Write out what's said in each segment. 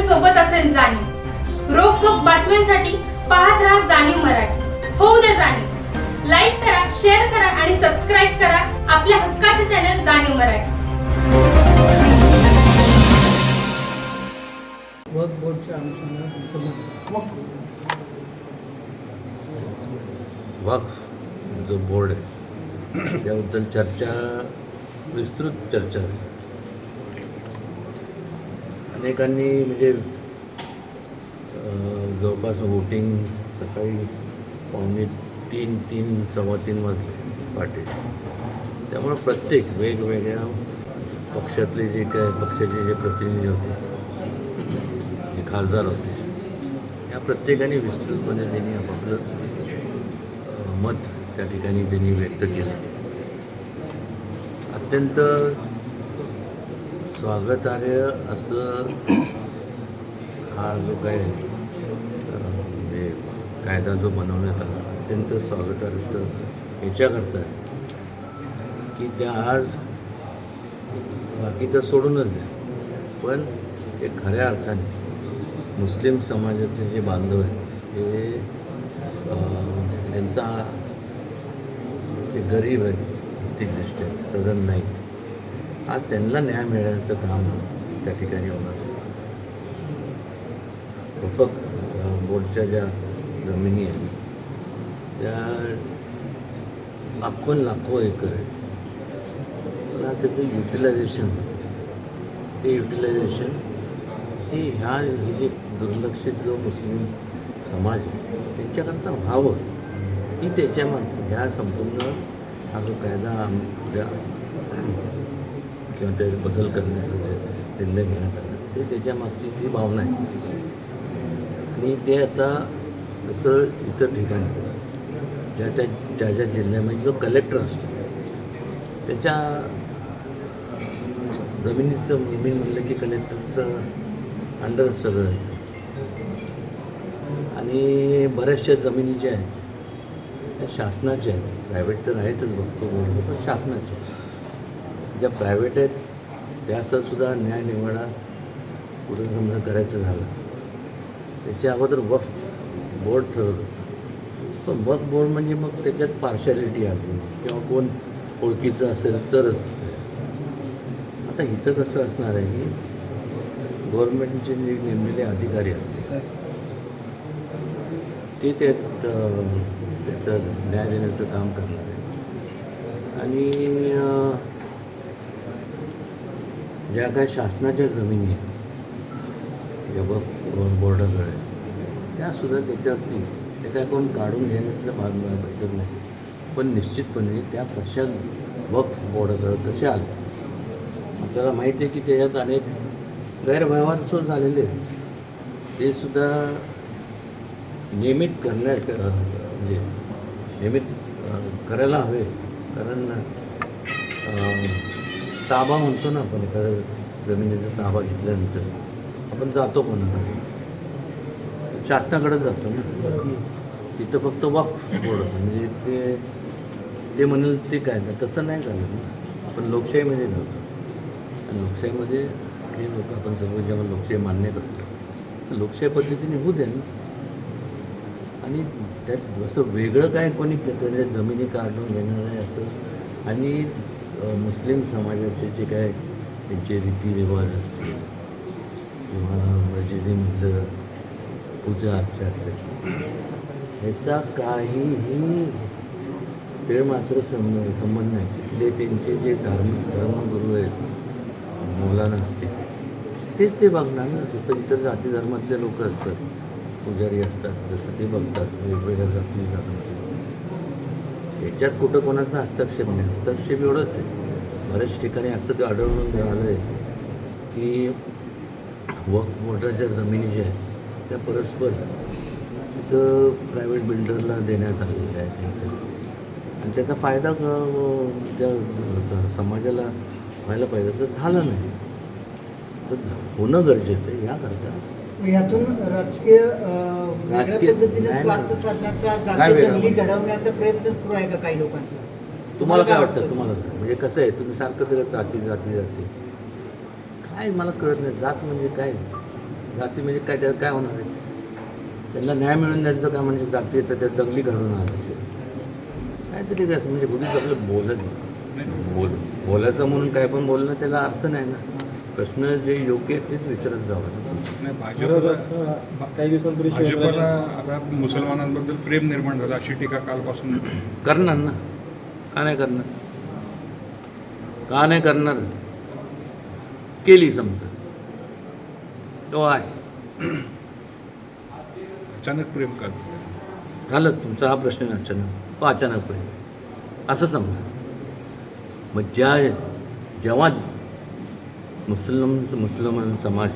सोबत असेल जाणीव. रोखोक बातम्यांसाठी पाहत राहा जाणीव मराठी. होऊ द्या जाणीव. लाईक करा शेअर करा आणि सबस्क्राईब करा आपल्या हक्काचे चॅनल जाणीव मराठी. वक्फ जो बोर्ड आहे त्याबद्दल चर्चा विस्तृत चर्चा झाली. अनेकांनी म्हणजे जवळपास वोटिंग सकाळी पावणे तीन तीन सव्वा तीन वाजले पहाटे. त्यामुळं प्रत्येक वेगवेगळ्या पक्षातले जे काय पक्षाचे जे प्रतिनिधी होते जे खासदार होते या प्रत्येकाने विस्तृतपणे त्यांनी आपापलं मत त्या ठिकाणी त्यांनी व्यक्त केलं. अत्यंत स्वागतार्य असं हा जो काय म्हणजे कायदा जो बनवण्यात आला अत्यंत स्वागतार्ह तर याच्याकरता आहे. की त्या आज बाकी तर सोडूनच द्या. पण ते खऱ्या अर्थाने मुस्लिम समाजाचे जे बांधव आहेत ते त्यांचा ते गरीब आहेत आर्थिकदृष्ट्या सदन नाही. आज त्यांना न्याय मिळण्याचं काम त्या ठिकाणी होणार आहे. बोर्डच्या ज्या जमिनी आहेत त्या लाखो लाखो एकर आहेत पण आता त्याचं युटिलायझेशन ते युटिलायझेशन हे ह्या हे जे दुर्लक्षित जो मुस्लिम समाज आहे त्यांच्याकरता व्हावं ही त्याच्या ह्या संपूर्ण हा जो कायदा आमच्या किंवा ते बदल करण्याचं जे निर्णय घेण्यात आला ते त्याच्या मागची ती भावना आहे. आणि ते आता जसं इतर ठिकाणी ज्या त्या ज्या ज्या जिल्ह्यामध्ये जो कलेक्टर असतो त्याच्या जमिनीचं जमीन म्हणलं की कलेक्टरचं अंडर सगळं येतं आणि बऱ्याचशा जमिनी ज्या आहेत त्या शासनाच्या आहेत. प्रायव्हेट तर आहेतच बघतो बोलतो पण शासनाच्या आहेत. ज्या प्रायव्हेट आहेत त्याचा सुद्धा न्याय निवाडा पुढं समजा करायचं झालं. त्याच्या अगोदर वफ बोर्ड ठरवलं. पण वफ बोर्ड म्हणजे मग त्याच्यात पार्शालिटी आली किंवा कोण ओळखीचं असेल तरच. आता इथं कसं असणार आहे की गव्हर्नमेंटचे जे नेमलेले अधिकारी असतील ते त्यात त्याचं न्याय देण्याचं काम करणार आहे आणि ज्या काय शासनाच्या जमिनी आहेत ज्या बस बोर्डाकडे आहेत, त्यासुद्धा त्याच्यावरती ते काय कोण काढून घेण्याचा भाग भेटत नाही. पण निश्चितपणे त्या कशा वक्फ बोर्डाकडे कशा आल्या आपल्याला माहिती आहे की त्याच्यात अनेक गैरव्यवहार सुद्धा झालेले आहेत. ते सुद्धा नियमित करण्या म्हणजे नियमित करायला हवे. कारण ताबा म्हणतो ना आपण एखाद्या जमिनीचा ताबा घेतल्यानंतर. आपण जातो कोणाकडे शासनाकडे जातो ना. तिथं फक्त वक्फ बोर्ड होतं. म्हणजे ते ते म्हणेल ते काय ना तसं नाही झालं ना. आपण लोकशाहीमध्ये नव्हतो. आणि लोकशाहीमध्ये हे लोक आपण सर्व जेव्हा लोकशाही मान्य करतो तर लोकशाही पद्धतीने होऊ द्या ना. आणि त्यात असं वेगळं काय कोणी त्याच्या जमिनी काढून घेणार आहे असं? आणि मुस्लिम समाजाचे जे काय त्यांचे रीतिरिवाज असतील किंवा मस्जिदी म्हटलं पूजा अर्चा असेल ह्याचा काहीही ते मात्र सं संबंध नाही. तिथले त्यांचे जे धर्म धर्मगुरू आहेत मौलाना असतील तेच ते बघणार ना. जसं इतर जाती धर्मातले लोक असतात पुजारी असतात जसं ते बघतात वेगवेगळ्या जाती धर्मातले त्याच्यात कुठं कोणाचा हस्तक्षेप नाही. हस्तक्षेप एवढंच आहे. बऱ्याच ठिकाणी असं ते आढळून आलं आहे की वक्त बोर्डाच्या जमिनी ज्या आहेत त्या परस्पर तिथं प्रायव्हेट बिल्डरला देण्यात आलेल्या आहेत. त्याचं आणि त्याचा फायदा क- त्या समाजाला व्हायला पाहिजे. तर झालं नाही. तर होणं गरजेचं आहे. याकरता यातून राजकीय राजकीय- पद्धतीने स्वार्थ. साधण्याचा काय? दंगली घडवण्याचा प्रयत्न सुरू आहे का काही लोकांचा? तुम्हाला काय वाटतं? तुम्हाला काय? म्हणजे कसं आहे? तुम्ही सारखं त्याला जाती जाती जाती. काय मला कळत नाही. जात म्हणजे काय? जाती म्हणजे काय? त्यात काय होणार आहे? त्यांना न्याय मिळून द्यायचं का म्हणजे जाती येतं त्यात दंगली घडवून आणायची. काहीतरी काय असं म्हणजे उगीच आपलं बोलत बोल बोलायचं म्हणून काय पण बोलणं त्याला अर्थ नाही ना. प्रश्न जे योग्य आहे तेच विचारत जावं ना. नाही भाजपला काही दिवसांपूर्वी भाजपला आता मुसलमानांबद्दल प्रेम निर्माण झालं. अशी टीका कालपासून करणार ना. का नाही करणार? का नाही करणार? केली समजा. तो आहे. अचानक प्रेम का? झालं तुमचा हा प्रश्न अचानक. तो अचानक होईल असं समजा. मग ज्या जेव्हा मुस्लिम मुसलमान समाज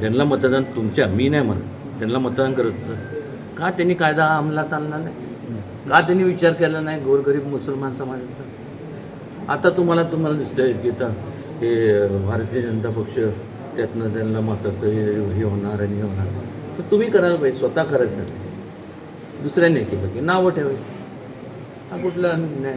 ज्यांना मतदान तुमच्या मी नाही म्हणत त्यांना मतदान करत होतं का त्यांनी कायदा अंमलात आणला नाही? का त्यांनी विचार केला नाही गोरगरीब मुसलमान समाजाचा? आता तुम्हाला तुम्हाला दिसतंय की आता हे भारतीय जनता पक्ष त्यातनं त्यांना मताचं हे हे होणार आणि हे होणार. तर तुम्ही करायला पाहिजे स्वतः करायचं दुसऱ्यांनी दुसऱ्याने केलं की नावं ठेवायचं. हा कुठला न्याय